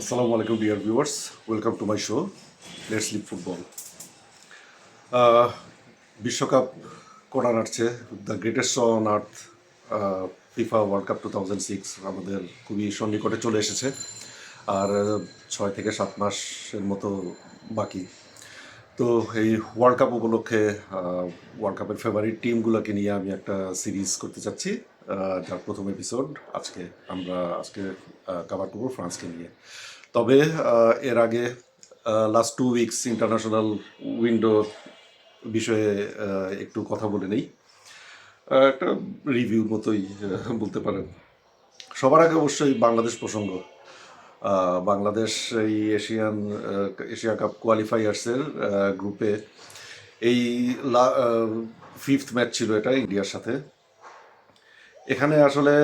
Assalamu আলাইকুম dear viewers welcome to my show Sleep Football. Uh, বিশ্বকাপ করার আসছে the greatest on earth FIFA World Cup two thousand six আমাদের খুবই সন্নিকটে চলে এসেছে। আর ছয় থেকে সাত মাসের মতো বাকি। তো এই ওয়ার্ল্ড কাপ উপলক্ষে ওয়ার্ল্ড কাপের ফেভারিট টিমগুলোকে নিয়ে আমি একটা সিরিজ করতে চাচ্ছি। যার প্রথম এপিসোড আজকে আমরা আজকে কভার করব ফ্রান্সকে নিয়ে। তবে এর আগে last two weeks international window বিষয়ে একটু কথা বলে নেই। একটা রিভিউ মতোই বলতে পারেন। সবার আগে অবশ্যই বাংলাদেশ প্রসঙ্গ। বাংলাদেশ এই এশিয়ান এশিয়া কাপ কোয়ালিফায়ার্সের গ্রুপে এই ফিফথ ম্যাচ ছিল এটা ইন্ডিয়ার সাথে। এখানে আসলে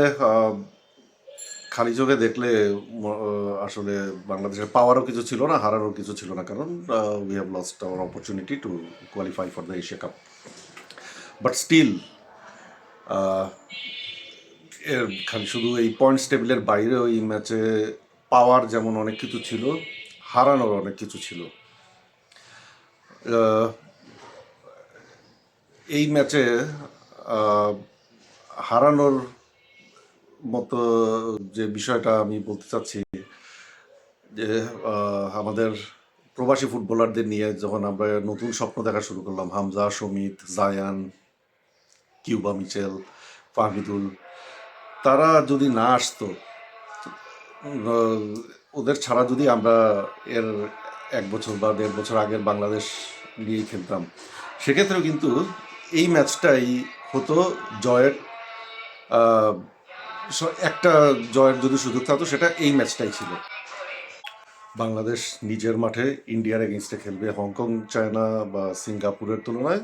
খালি চোখে দেখলে আসলে বাংলাদেশের পাওয়ারও কিছু ছিল না, হারারও কিছু ছিল না, কারণ we have lost our opportunity to qualify for the Asia Cup but still এর খালি শুধু এই পয়েন্টস টেবিলের বাইরে ওই ম্যাচে পাওয়ার যেমন অনেক কিছু ছিল হারানোর অনেক কিছু ছিল। এই ম্যাচে হারানোর মতো যে বিষয়টা আমি বলতে চাচ্ছি, যে আমাদের প্রবাসী ফুটবলারদের নিয়ে যখন আমরা নতুন স্বপ্ন দেখা শুরু করলাম, হামজা, সমিত, জায়ান, কিউবা মিচেল, ফাহমিদুল, তারা যদি না আসতো ওদের ছাড়া যদি আমরা এর এক বছর বা দেড় বছর আগের বাংলাদেশ নিয়ে খেলতাম, সেক্ষেত্রেও কিন্তু এই ম্যাচটাই হতো জয়ের একটা জয়ের যদি সুযোগ থাকতো, সেটা এই ম্যাচটাই ছিল। বাংলাদেশ নিজের মাঠে ইন্ডিয়ার এগেনস্টে খেলবে। হংকং, চায়না বা সিঙ্গাপুরের তুলনায়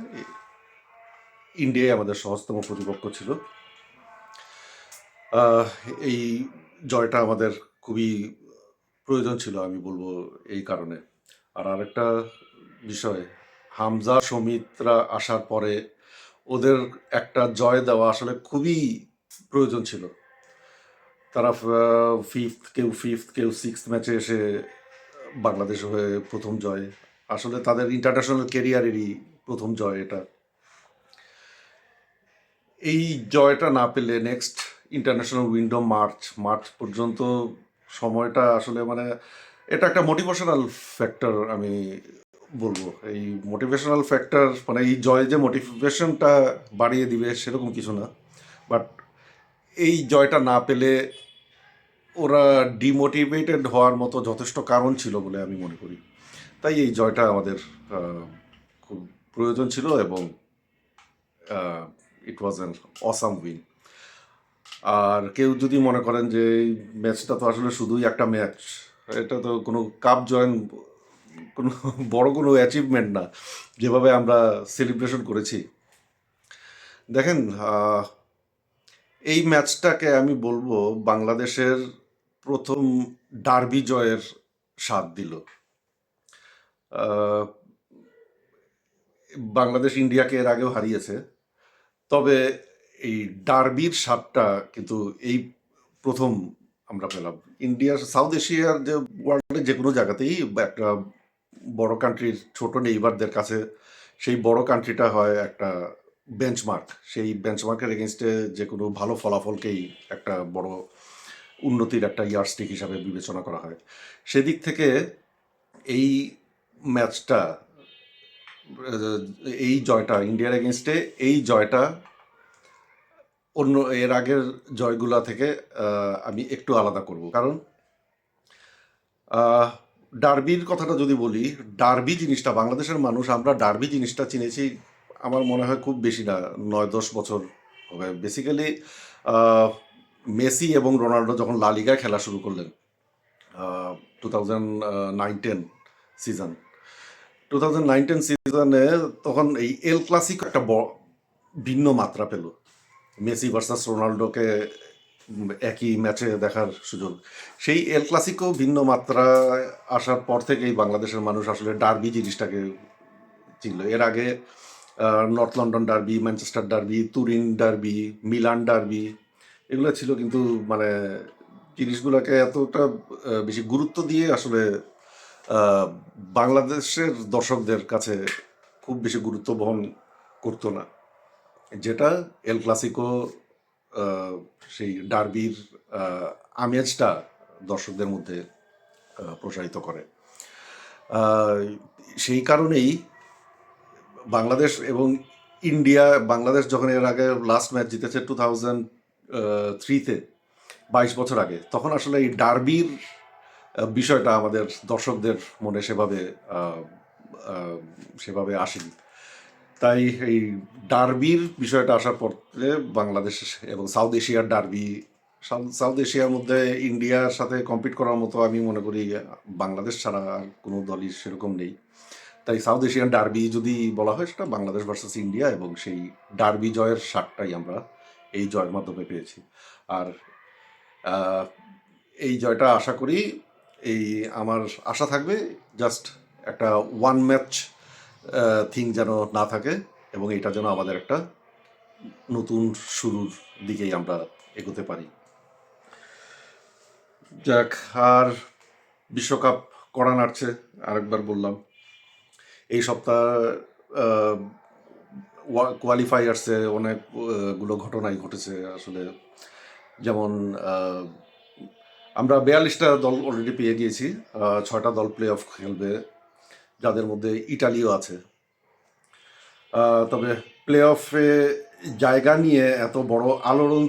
ইন্ডিয়াই আমাদের সহজতম প্রতিপক্ষ ছিল। এই জয়টা আমাদের খুবই প্রয়োজন ছিল, আমি বলব এই কারণে। আর আরেকটা বিষয়, হামজা, সমিতরা আসার পরে ওদের একটা জয় দেওয়া আসলে খুবই প্রয়োজন ছিল। তারা ফিফথ কেউ ফিফথ কেউ সিক্স ম্যাচে এসে বাংলাদেশ হয়ে প্রথম জয়। আসলে তাদের ইন্টারন্যাশনাল কেরিয়ারেরই প্রথম জয় এটা। এই জয়টা না পেলে next international window March March পর্যন্ত সময়টা আসলে মানে এটা একটা মোটিভেশনাল ফ্যাক্টর আমি বলব। এই মোটিভেশনাল ফ্যাক্টর মানে এই জয় যে মোটিভেশনটা বাড়িয়ে দিবে সেরকম কিছু না। বাট এই জয়টা না পেলে ওরা ডিমোটিভেটেড হওয়ার মতো যথেষ্ট কারণ ছিল বলে আমি মনে করি। তাই এই জয়টা আমাদের খুব প্রয়োজন ছিল এবং it was an awesome win আর কেউ যদি মনে করেন যে এই ম্যাচটা তো আসলে শুধুই একটা ম্যাচ, এটা তো কোনো কাপ জয়েন কোনো বড় কোনো অ্যাচিভমেন্ট না, যেভাবে আমরা সেলিব্রেশন করেছি। দেখেন এই ম্যাচটাকে আমি বলব বাংলাদেশের প্রথম ডার্বি জয়ের স্বাদ দিল। বাংলাদেশ ইন্ডিয়াকে এর আগেও হারিয়েছে। তবে এই ডার্বির স্বাদটা কিন্তু এই প্রথম আমরা পেলাম। ইন্ডিয়ার সাউথ এশিয়ার যে ওয়ার্ল্ডের যে কোনো জায়গাতেই একটা বড় কান্ট্রির ছোট নেইবারদের কাছে সেই বড় কান্ট্রিটা হয় একটা বেঞ্চমার্ক সেই বেঞ্চমার্কের এগেনস্টে যে কোনো ভালো ফলাফলকেই একটা বড় উন্নতির একটা ইয়ারস্টিক হিসাবে বিবেচনা করা হয়। সেদিক থেকে এই ম্যাচটা এই জয়টা ইন্ডিয়ার এগেনস্টে এই জয়টা, অন্য, এর আগের জয়গুলা থেকে আমি একটু আলাদা করব। কারণ ডার্বির কথাটা যদি বলি ডার্বি জিনিসটা, বাংলাদেশের মানুষ, আমরা ডার্বি জিনিসটা চিনেছি আমার মনে হয় খুব বেশি না, নয় দশ বছর হবে। বেসিক্যালি মেসি এবং রোনাল্ডো যখন লা লিগায় খেলা শুরু করলেন two thousand nine ten season two thousand nine ten সিজনে তখন এই এল ক্লাসিক একটা ভিন্ন মাত্রা পেল। মেসি ভার্সাস রোনাল্ডোকে একই ম্যাচে দেখার সুযোগ। সেই এল ক্লাসিকও ভিন্ন মাত্রা আসার পর থেকেই বাংলাদেশের মানুষ আসলে ডার্বি জিনিসটাকে চিনল। এর আগে north London derby Manchester derby Turin derby Milan derby এগুলো ছিল কিন্তু মানে জিনিসগুলোকে এতটা বেশি গুরুত্ব দিয়ে আসলে বাংলাদেশের দর্শকদের কাছে খুব বেশি গুরুত্ব বহন করতো না। যেটা এল ক্লাসিকো সেই ডার্বির আমেজটা দর্শকদের মধ্যে প্রসারিত করে। সেই কারণেই বাংলাদেশ এবং ইন্ডিয়া, বাংলাদেশ যখন এর আগে লাস্ট ম্যাচ জিতেছে টু থাউজেন্ড থ্রিতে বাইশ বছর আগে, তখন আসলে এই ডার্বির বিষয়টা আমাদের দর্শকদের মনে সেভাবে সেভাবে আসেনি। তাই এই ডার্বির বিষয়টা আসার পরে বাংলাদেশ এবং সাউথ এশিয়ার ডার্বি সাউথ এশিয়ার মধ্যে ইন্ডিয়ার সাথে কম্পিট করার মতো আমি মনে করি বাংলাদেশ ছাড়া কোনো দলই সেরকম নেই। তাই সাউথ এশিয়ান ডার্বি যদি বলা হয়, সেটা বাংলাদেশ ভার্সেস ইন্ডিয়া এবং সেই ডার্বি জয়ের স্বাদটাই আমরা এই জয়ের মাধ্যমে পেয়েছি। আর এই জয়টা আশা করি, এই আমার আশা থাকবে জাস্ট একটা ওয়ান ম্যাচ থিং যেন না থাকে এবং এটা যেন আমাদের একটা নতুন শুরুর দিকেই আমরা এগোতে পারি। যাক, আর বিশ্বকাপ করা নাড়ছে আরেকবার বললাম। এই সপ্তাহ কোয়ালিফায়ার্সে অনেকগুলো ঘটনাই ঘটেছে আসলে। যেমন আমরা বিয়াল্লিশটা দল অলরেডি পেয়ে গিয়েছি ছয়টা দল প্লে অফ খেলবে, যাদের মধ্যে ইটালিও আছে। তবে প্লে অফে জায়গা নিয়ে এত বড় আলোড়ন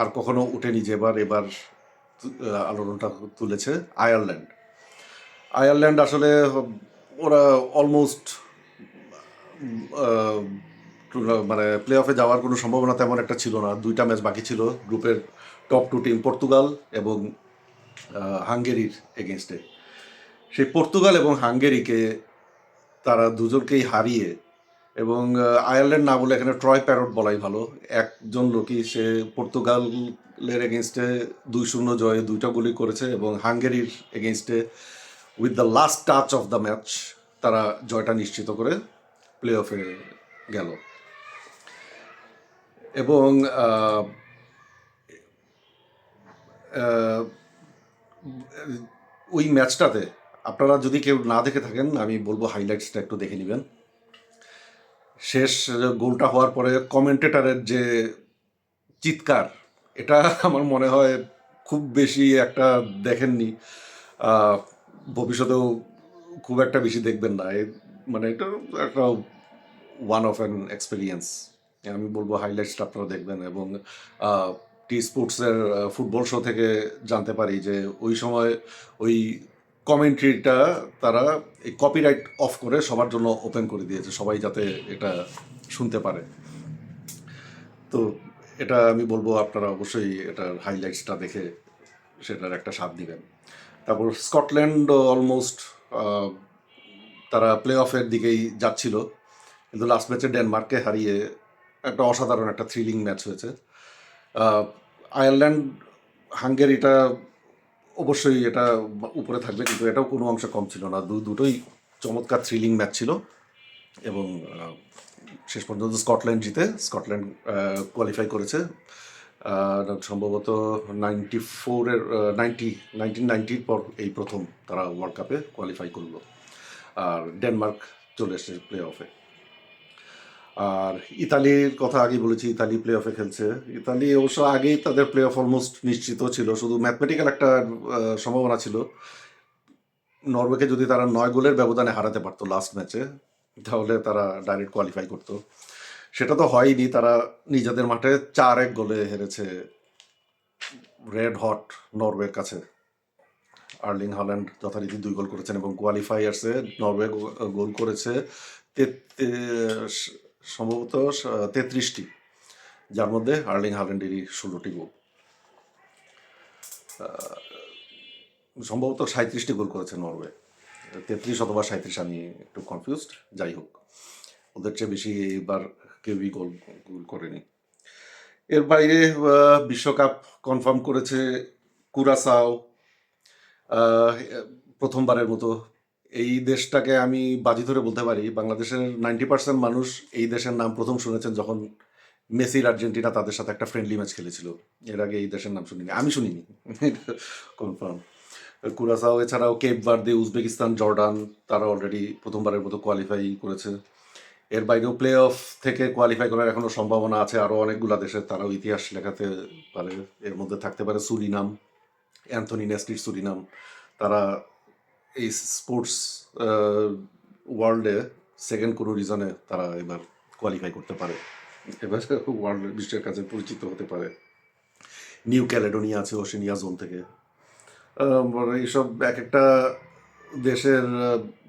আর কখনো উঠেনি যেবার এবার আলোড়নটা তুলেছে আয়ারল্যান্ড। আয়ারল্যান্ড আসলে, ওরা অলমোস্ট মানে প্লে অফে যাওয়ার কোনো সম্ভাবনা তেমন একটা ছিল না। দুইটা ম্যাচ বাকি ছিল গ্রুপের টপ টু টিম পর্তুগাল এবং হাঙ্গেরির এগেনস্টে সেই পর্তুগাল এবং হাঙ্গেরিকে তারা দুজনকেই হারিয়ে এবং আয়ারল্যান্ড না বলে এখানে ট্রয় প্যারট বলাই ভালো। একজন লোকই সে পর্তুগালের এগেনস্টে দুই শূন্য জয়ে দুইটা গুলি করেছে এবং হাঙ্গেরির এগেনস্টে with the last touch of the match তারা জয়টা নিশ্চিত করে প্লে অফে গেল। এবং ওই ম্যাচটাতে আপনারা যদি কেউ না দেখে থাকেন, আমি বলব হাইলাইটসটা একটু দেখে নেবেন। শেষ গোলটা হওয়ার পরে কমেন্টেটারের যে চিৎকার, এটা আমার মনে হয় খুব বেশি একটা দেখেননি। ভবিষ্যতেও খুব একটা বেশি দেখবেন না। মানে এটা একটা ওয়ান অফ অ্যান এক্সপিরিয়েন্স আমি বলব হাইলাইটসটা আপনারা দেখবেন এবং টি স্পোর্টসের ফুটবল শো থেকে জানতে পারি যে ওই সময় ওই কমেন্ট্রিটা তারা এই কপিরাইট অফ করে সবার জন্য ওপেন করে দিয়েছে, সবাই যাতে এটা শুনতে পারে। তো এটা আমি বলব আপনারা অবশ্যই এটার হাইলাইটসটা দেখে সেটার একটা স্বাদ দিবেন তারপর স্কটল্যান্ড অলমোস্ট তারা প্লে অফের দিকেই যাচ্ছিল। কিন্তু লাস্ট ম্যাচে ডেনমার্ককে হারিয়ে একটা অসাধারণ একটা থ্রিলিং ম্যাচ হয়েছে। আয়ারল্যান্ড হাঙ্গেরিটা অবশ্যই এটা উপরে থাকবে, কিন্তু এটাও কোনো অংশে কম ছিল না। দুটোই চমৎকার থ্রিলিং ম্যাচ ছিল। এবং শেষ পর্যন্ত স্কটল্যান্ড জিতে, স্কটল্যান্ড কোয়ালিফাই করেছে। সম্ভবত নাইনটি ফোরের নাইনটি নাইনটিন নাইনটির পর এই প্রথম তারা ওয়ার্ল্ড কাপে কোয়ালিফাই করল। আর ডেনমার্ক চলে এসেছে প্লে অফে আর ইতালির কথা আগেই বলেছি, ইতালি প্লে অফে খেলছে। ইতালি অবশ্য আগেই তাদের প্লে অফ অলমোস্ট নিশ্চিত ছিল, শুধু ম্যাথমেটিক্যাল একটা সম্ভাবনা ছিল। নরওয়েকে যদি তারা নয় গোলের ব্যবধানে হারাতে পারতো লাস্ট ম্যাচে তাহলে তারা ডাইরেক্ট কোয়ালিফাই করতো। সেটা তো হয়নি, তারা নিজেদের মাঠে চার এক গোলে হেরেছে রেড হট নরওয়ের কাছে। আর্লিং হল্যান্ড যথারীতি দুই গোল করেছেন এবং কোয়ালিফায়ার্সে নরওয়ে গোল করেছে সম্ভবত তেত্রিশটি, যার মধ্যে আর্লিং হল্যান্ডেরই ষোলোটি গোল। সম্ভবত সাঁত্রিশটি গোল করেছে নরওয়ে। তেত্রিশ অথবা সাঁত্রিশ আমি একটু কনফিউজড যাই হোক। ওদের চেয়ে বেশি এইবার কেউই গোল গোল করেনি। এর বাইরে বিশ্বকাপ কনফার্ম করেছে কুরাসাও। প্রথমবারের মতো। এই দেশটাকে আমি বাজি ধরে বলতে পারি, বাংলাদেশের নাইনটি পার্সেন্ট মানুষ এই দেশের নাম প্রথম শুনেছেন যখন মেসির আর্জেন্টিনা তাদের সাথে একটা ফ্রেন্ডলি ম্যাচ খেলেছিল। এর আগে এই দেশের নাম শুনিনি, আমি শুনিনি। কনফার্ম কুরাসাও, এছাড়াও কেপ বার্দে উজবেকিস্তান, জর্ডান, তারা অলরেডি প্রথমবারের মতো কোয়ালিফাই করেছে। এর বাইরেও প্লে অফ থেকে কোয়ালিফাই করার এখনও সম্ভাবনা আছে। আরও অনেকগুলা দেশের তারাও ইতিহাস লেখাতে পারে। এর মধ্যে থাকতে পারে সুরিনাম, অ্যান্থনি নেস্টির সুরিনাম। তারা এই স্পোর্টস ওয়ার্ল্ডে সেকেন্ড কোনো রিজনে তারা এবার কোয়ালিফাই করতে পারে। এবার ওয়ার্ল্ড বিশ্বের কাছে পরিচিত হতে পারে। নিউ ক্যালেডোনিয়া আছে ওশেনিয়া জোন থেকে। এইসব এক একটা দেশের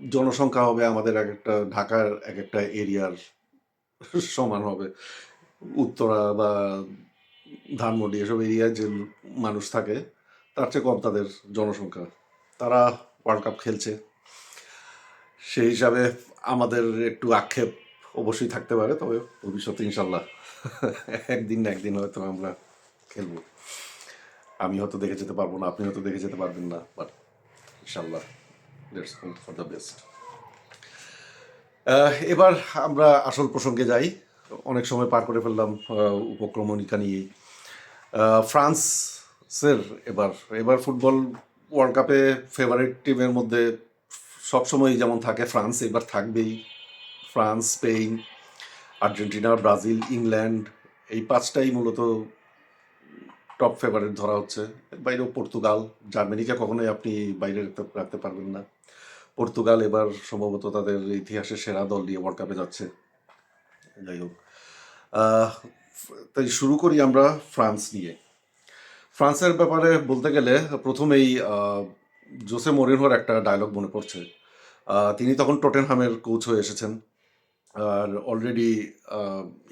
জনসংখ্যা হবে আমাদের এক একটা, ঢাকার এক একটা এরিয়ার সমান হবে। উত্তরা বা ধানমন্ডি এসব এরিয়ায় যে মানুষ থাকে, তার চেয়ে কম তাদের জনসংখ্যা। তারা ওয়ার্ল্ড কাপ খেলছে। সেই হিসাবে আমাদের একটু আক্ষেপ অবশ্যই থাকতে পারে, তবে ভবিষ্যতে ইনশাল্লাহ একদিন না একদিন হয়তো আমরা খেলব। আমি হয়তো দেখে যেতে পারব না, আপনি হয়তো দেখে যেতে পারবেন না বাট ইনশাল্লাহ। Let's hope for the best এবার আমরা আসল প্রসঙ্গে যাই। অনেক সময় পার করে ফেললাম উপক্রমণিকা নিয়ে। ফ্রান্সের এবার এবার ফুটবল ওয়ার্ল্ড কাপে ফেভারিট টিমের মধ্যে সবসময় যেমন থাকে ফ্রান্স, এবার থাকবেই France Spain Argentina, Brazil, England. এই পাঁচটাই মূলত টপ ফেভারিট ধরা হচ্ছে। বাইরেও পর্তুগাল, জার্মানিকে কখনোই আপনি বাইরে রাখতে রাখতে পারবেন না। পর্তুগাল এবার সম্ভবত তাদের ইতিহাসের সেরা দল নিয়ে ওয়ার্ল্ড কাপে যাচ্ছে। যাই হোক। তাই শুরু করি আমরা ফ্রান্স নিয়ে। ফ্রান্সের ব্যাপারে বলতে গেলে প্রথমেই জোসে মরিনহোর একটা ডায়লগ মনে পড়ছে। তিনি তখন টটেনহামের কোচ হয়ে এসেছেন। আর অলরেডি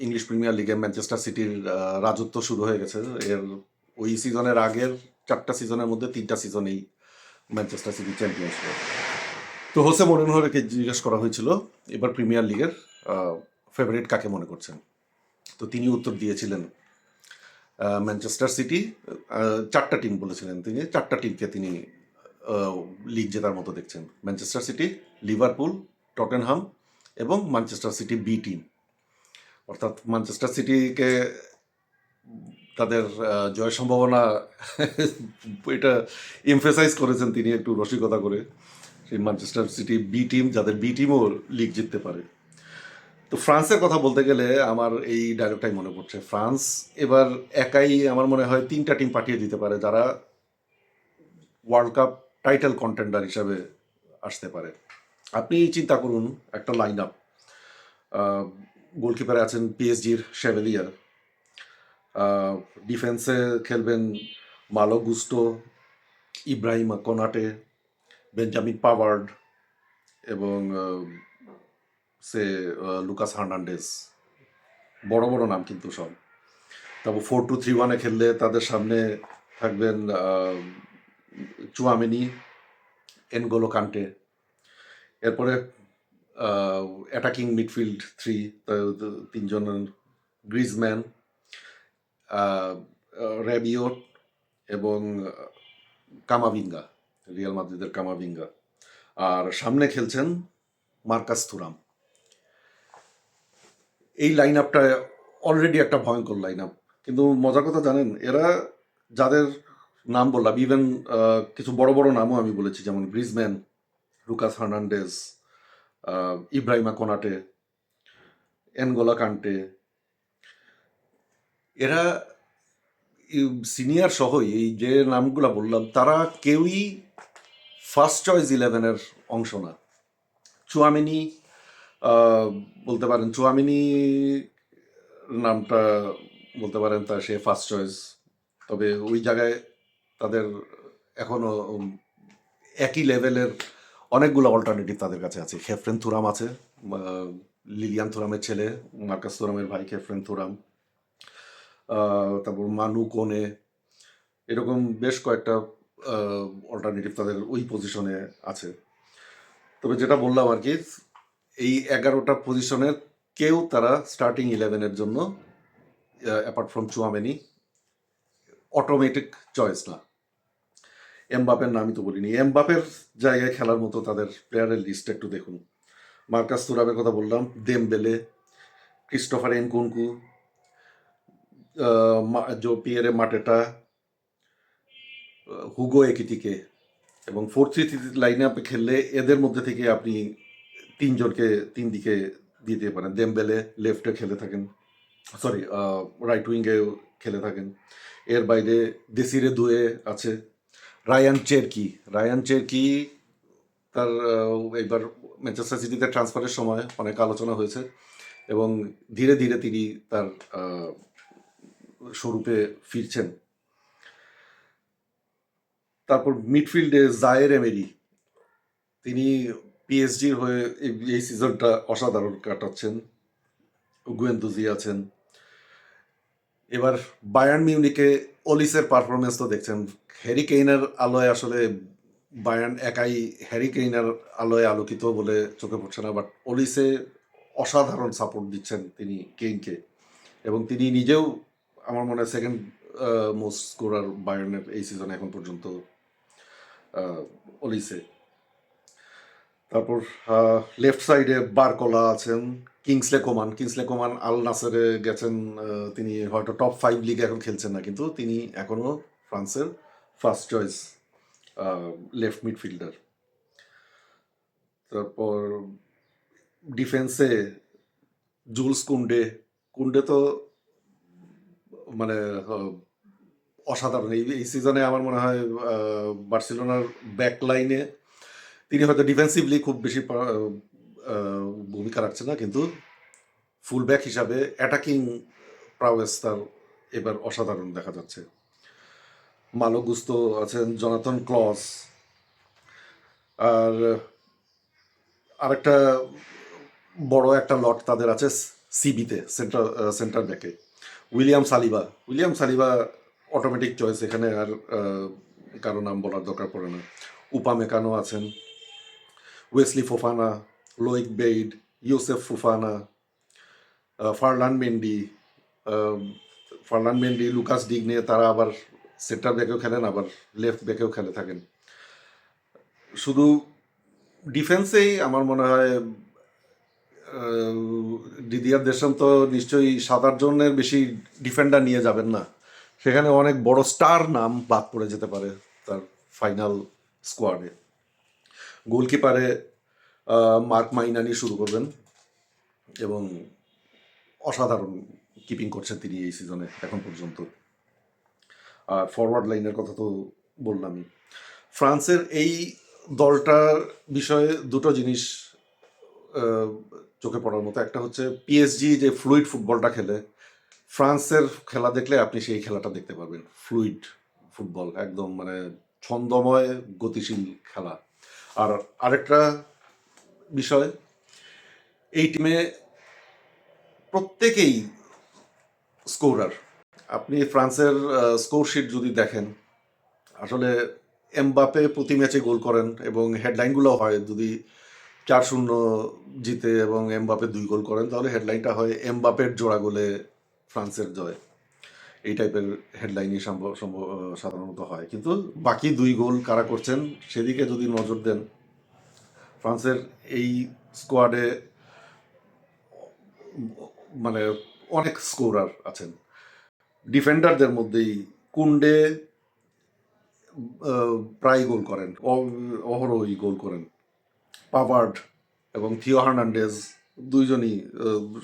ইংলিশ প্রিমিয়ার লিগে ম্যানচেস্টার সিটির রাজত্ব শুরু হয়ে গেছে। এর ওই সিজনের আগের চারটা সিজনের মধ্যে তিনটা সিজনেই ম্যানচেস্টার সিটি চ্যাম্পিয়নশিপ তো হোসে মরিনহোরকে জিজ্ঞেস করা হয়েছিল, এবার প্রিমিয়ার লিগের ফেভারিট কাকে মনে করছেন? তো তিনি উত্তর দিয়েছিলেন ম্যানচেস্টার সিটি চারটা টিম বলেছিলেন তিনি, চারটা টিমকে তিনি লিগ জেতার মতো দেখছেন। ম্যানচেস্টার সিটি, লিভারপুল, টটেনহাম এবং ম্যানচেস্টার সিটি বি টিম অর্থাৎ ম্যানচেস্টার সিটিকে তাদের জয় সম্ভাবনা এটা এমফেসাইজ করেছেন তিনি একটু রসিকতা করে। সেই ম্যানচেস্টার সিটি বি টিম যাদের বি টিমও লিগ জিততে পারে। তো ফ্রান্সের কথা বলতে গেলে আমার এই ডায়লগটাই মনে পড়ছে। ফ্রান্স এবার একাই আমার মনে হয় তিনটা টিম পাঠিয়ে দিতে পারে, যারা ওয়ার্ল্ড কাপ টাইটেল কন্টেন্ডার হিসাবে আসতে পারে। আপনি চিন্তা করুন, একটা লাইন আপ গোলকিপারে আছেন পিএসজির শেভেলিয়ার ডিফেন্সে খেলবেন Malo Gusto Ibrahima Konate, Benjamin Pavard এবং সে লুকাস হার্নান্ডেস বড় বড় নাম কিন্তু সব। তারপর ফোর টু থ্রি ওয়ানে খেললে তাদের সামনে থাকবেন চুয়ামিনি, এনগোলো কান্টে। এরপরে অ্যাটাকিং মিডফিল্ড থ্রি তিনজন গ্রিজম্যান র্যাবিওট এবং কামাভিঙ্গা, রিয়াল মাদ্রিদের কামাভিঙ্গা। আর সামনে খেলছেন মার্কাস থুরাম। এই লাইন আপটা অলরেডি একটা ভয়ঙ্কর লাইন আপ কিন্তু মজার কথা জানেন, এরা যাদের নাম বললাম ইভেন কিছু বড় বড় নামও আমি বলেছি, যেমন Griezmann Lucas Hernandez Ibrahima Konate, N'Golo Kante এরা সিনিয়র সহই, এই যে নামগুলো বললাম, তারা কেউই ফার্স্ট চয়েস ইলেভেনের অংশ না। চুয়ামিনি বলতে পারেন, চুয়ামিনি নামটা বলতে পারেন, তা সে ফার্স্ট চয়েস তবে ওই জায়গায় তাদের এখনও একই লেভেলের অনেকগুলো অল্টারনেটিভ তাদের কাছে আছে। খেফরেন থুরাম আছে লিলিয়ান থুরামের ছেলে, মার্কাস থুরামের ভাই খেফরেন থুরাম। তারপর মানু কোনে এরকম বেশ কয়েকটা অল্টারনেটিভ তাদের ওই পজিশনে আছে। তবে যেটা বললাম আর কি, এই এগারোটা পজিশনের কেউ তারা স্টার্টিং ইলেভেনের জন্য apart from Tchouameni automatic choice না। এমবাপের নামই তো বলিনি, এমবাপের জায়গায় খেলার মতো তাদের প্লেয়ারের লিস্ট একটু দেখুন। মার্কাস তুরাবের কথা বললাম, দেমবেলে, ক্রিস্টোফার এনকুনকু জো পিয়ারে মাটেটা হুগো একিটিকে এবং ফোর থ্রি থ্রি লাইনে আপনি খেললে এদের মধ্যে থেকে আপনি তিনজনকে তিন দিকে দিতে পারেন। দেমবেলে লেফটে খেলে থাকেন সরি রাইট উইংয়ে খেলে থাকেন। এর বাইরে দেসিরে দুয়ে আছে রায়ান চেরকি। রায়ান চেরকি তার এইবার ম্যানচেস্টার সিটিতে ট্রান্সফারের সময় অনেক আলোচনা হয়েছে এবং ধীরে ধীরে তিনি তার স্বরূপে ফিরছেন। তারপর মিডফিল্ডে জায়ের এমেরি, তিনি পিএসজির হয়ে এই- সিজনটা অসাধারণ কাটাচ্ছেন, গুয়েন্দুজি আছেন। এবার বায়ার্ন মিউনিকে অলিসের পারফরমেন্স তো দেখছেন। হ্যারি কেইনার আলোয় আসলে বায়ার্ন একাই হ্যারি কেইনের আলোয় আলোকিত বলে চোখে পড়ছে না, বাট অলিসে অসাধারণ সাপোর্ট দিচ্ছেন তিনি কেইনকে। এবং তিনি নিজেও আমার মনে হয় সেকেন্ড মোস্ট স্কোরার বায়ার্নের এই সিজনে এখন পর্যন্ত অলিসে তারপর লেফট সাইডে বারকলা আছেন Kingsley Coman Kingsley Coman Al নাসারে গেছেন তিনি হয়তো টপ ফাইভ লিগে এখন খেলছেন না, কিন্তু তিনি এখনও ফ্রান্সের ফার্স্ট চয়েস লেফট মিডফিল্ডার তারপর ডিফেন্সে জুলস কুন্ডে কুন্ডে তো মানে অসাধারণ। এই সিজনে আমার মনে হয় বার্সেলোনার ব্যাক লাইনে তিনি হয়তো ডিফেন্সিভলি খুব বেশি ভূমিকা রাখছে না, কিন্তু ফুল ব্যাক হিসাবে অ্যাটাকিং প্রাওয়েস তার এবার অসাধারণ দেখা যাচ্ছে। মালো গুস্তো আছেন জনাথন ক্লস আর, আরেকটা বড় একটা লট তাদের আছে সিবিতে সেন্টার সেন্টার ব্যাকে William Saliba. William Saliba automatic choice এখানে আর কারও নাম বলার দরকার পড়ে না। উপামেকানো আছেন, Wesley Fofana, Loic Bade, Youssef Fofana Ferland Mendy Ferland Mendy, Lucas Digne, তারা আবার সেন্টার ব্যাকেও খেলেন, আবার লেফট ব্যাকেও খেলে থাকেন। শুধু ডিফেন্সেই আমার মনে হয় আহ, দিদিয়ার দেশম তো নিশ্চয়ই সাত আট জনের বেশি ডিফেন্ডার নিয়ে যাবেন না। সেখানে অনেক বড় স্টার নাম বাদ পড়ে যেতে পারে তার ফাইনাল স্কোয়াডে গোলকিপারে মার্ক মাইনানি শুরু করবেন এবং অসাধারণ কিপিং করছেন তিনি এই সিজনে এখন পর্যন্ত। আর ফরওয়ার্ড লাইনের কথা তো বললামই। ফ্রান্সের এই দলটার বিষয়ে দুটো জিনিস চোখে পড়ার মতো। একটা হচ্ছে পিএসজি যে ফ্লুইড ফুটবলটা খেলে, ফ্রান্সের খেলা দেখলে আপনি সেই খেলাটা দেখতে পাবেন ফ্লুইড ফুটবল একদম মানে ছন্দময়, গতিশীল খেলা। আর আরেকটা বিষয়, এই টিমে প্রত্যেকেই স্কোরার আপনি ফ্রান্সের স্কোর শিট যদি দেখেন, আসলে এমবাপে প্রতি ম্যাচে গোল করেন এবং হেডলাইনগুলো হয়। যদি চার শূন্য জিতে এবং এমবাপে দুই গোল করেন, তাহলে হেডলাইনটা হয় এমবাপের জোড়া গোলে ফ্রান্সের জয়। এই টাইপের হেডলাইনই সম্ভব সম্ভব সাধারণত হয়। কিন্তু বাকি দুই গোল কারা করছেন, সেদিকে যদি নজর দেন, ফ্রান্সের এই স্কোয়াডে মানে অনেক স্কোরার আছেন। ডিফেন্ডারদের মধ্যেই কুন্ডে প্রায় গোল করেন অহরহই গোল করেন। পাভার্ড এবং থিও হার্নান্ডেজ দুইজনই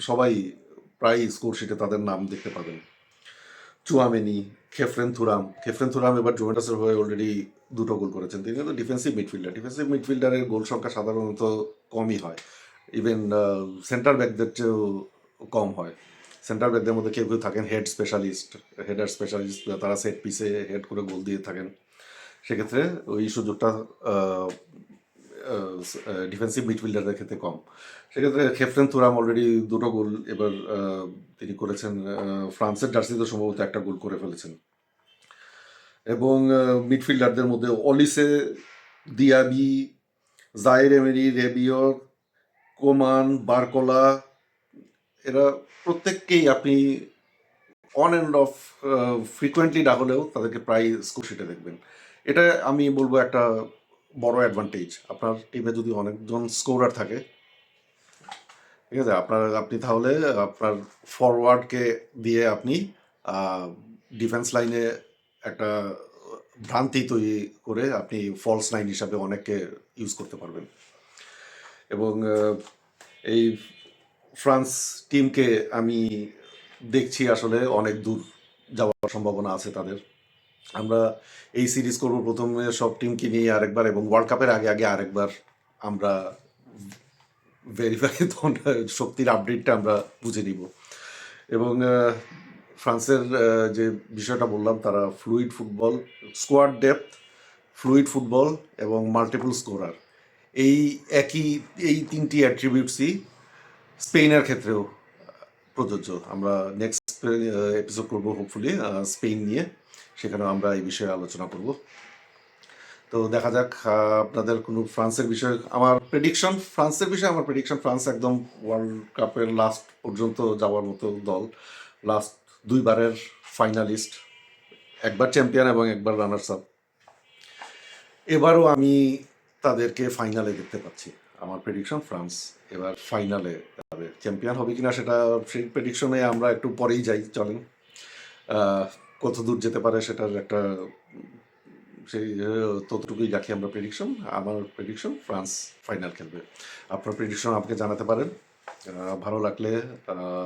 সবাই প্রায় স্কোর শিটে তাদের নাম দেখতে পাবেন। Tchouameni, Khephren Thuram Khephren Thuram এবার জুভেন্টাসের হয়ে অলরেডি দুটো গোল করেছেন। তিনি কিন্তু ডিফেন্সিভ মিডফিল্ডার ডিফেন্সিভ মিডফিল্ডারের গোল সংখ্যা সাধারণত কমই হয়। ইভেন সেন্টার ব্যাকদের চেয়েও কম হয়। সেন্টার ব্যাকদের মধ্যে কেউ কেউ থাকেন হেড স্পেশালিস্ট হেডার স্পেশালিস্ট তারা সেট পিসে হেড করে গোল দিয়ে থাকেন। সেক্ষেত্রে ওই সুযোগটা ডিফেন্সিভ মিডফিল্ডারদের ক্ষেত্রে কম। সেক্ষেত্রে খেফরেন তুরাম অলরেডি দুটো গোল এবার তিনি করেছেন ফ্রান্সের জার্সিতে সম্ভবত একটা গোল করে ফেলেছেন। এবং মিডফিল্ডারদের মধ্যে অলিসে দিয়াবি জাইর এমেরি রেবিও কোমান বারকোলা এরা প্রত্যেককেই আপনি অন অ্যান্ড অফ ফ্রিকোয়েন্টলি না হলেও তাদেরকে প্রায় স্কোর শিটে দেখবেন। এটা আমি বলব একটা বড় অ্যাডভান্টেজ আপনার টিমে যদি অনেকজন স্কোরার থাকে, ঠিক আছে? আপনার, আপনি তাহলে আপনার ফরওয়ার্ডকে দিয়ে আপনি ডিফেন্স লাইনে একটা ভ্রান্তি তৈরি করে আপনি ফলস লাইন হিসাবে অনেককে ইউজ করতে পারবেন। এবং এই ফ্রান্স টিমকে আমি দেখছি আসলে অনেক দূর যাওয়ার সম্ভাবনা আছে তাদের। আমরা এই সিরিজ করব প্রথমে সব টিমকে নিয়ে আরেকবার এবং ওয়ার্ল্ড কাপের আগে আগে আরেকবার আমরা ভেরিফাই শক্তির আপডেটটা আমরা বুঝে নিব। এবং ফ্রান্সের যে বিষয়টা বললাম, তারা fluid football squad depth fluid football এবং মাল্টিপল স্কোরার এই একই, এই তিনটি অ্যাট্রিবিউটসই স্পেনের ক্ষেত্রেও প্রযোজ্য। আমরা নেক্সট এপিসোড করব হোপফুলি স্পেন নিয়ে। সেখানেও আমরা এই বিষয়ে আলোচনা করব। তো দেখা যাক আপনাদের কোনো ফ্রান্সের বিষয়ে, আমার প্রেডিকশন ফ্রান্সের বিষয়ে আমার প্রেডিকশন ফ্রান্স একদম ওয়ার্ল্ড কাপের লাস্ট পর্যন্ত যাওয়ার মতো দল। লাস্ট দুইবারের ফাইনালিস্ট একবার চ্যাম্পিয়ন এবং একবার রানার্স আপ এবারও আমি তাদেরকে ফাইনালে দেখতে পাচ্ছি। আমার প্রেডিকশন ফ্রান্স এবার ফাইনালে যাবে চ্যাম্পিয়ন হবে কিনা সেটা সেই প্রেডিকশনে আমরা একটু পরেই যাই, চলেন। কত দূর যেতে পারে সেটার একটা, সেই ততটুকুই রাখি আমরা প্রেডিকশন আমার প্রেডিকশন ফ্রান্স ফাইনাল খেলবে। আপনার প্রেডিকশন আমাকে জানাতে পারেন। ভালো লাগলে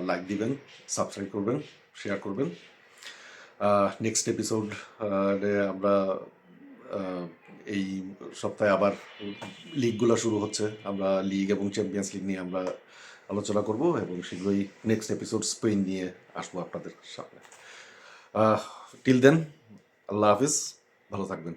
লাইক দিবেন সাবস্ক্রাইব করবেন শেয়ার করবেন। নেক্সট এপিসোড আমরা এই সপ্তাহে আবার লিগগুলো শুরু হচ্ছে। আমরা লিগ এবং চ্যাম্পিয়ন্স লিগ নিয়ে আমরা আলোচনা করব এবং শীঘ্রই নেক্সট এপিসোড স্পেন নিয়ে আসব আপনাদের সামনে। টিল দেন আল্লাহ হাফিজ ভালো থাকবেন।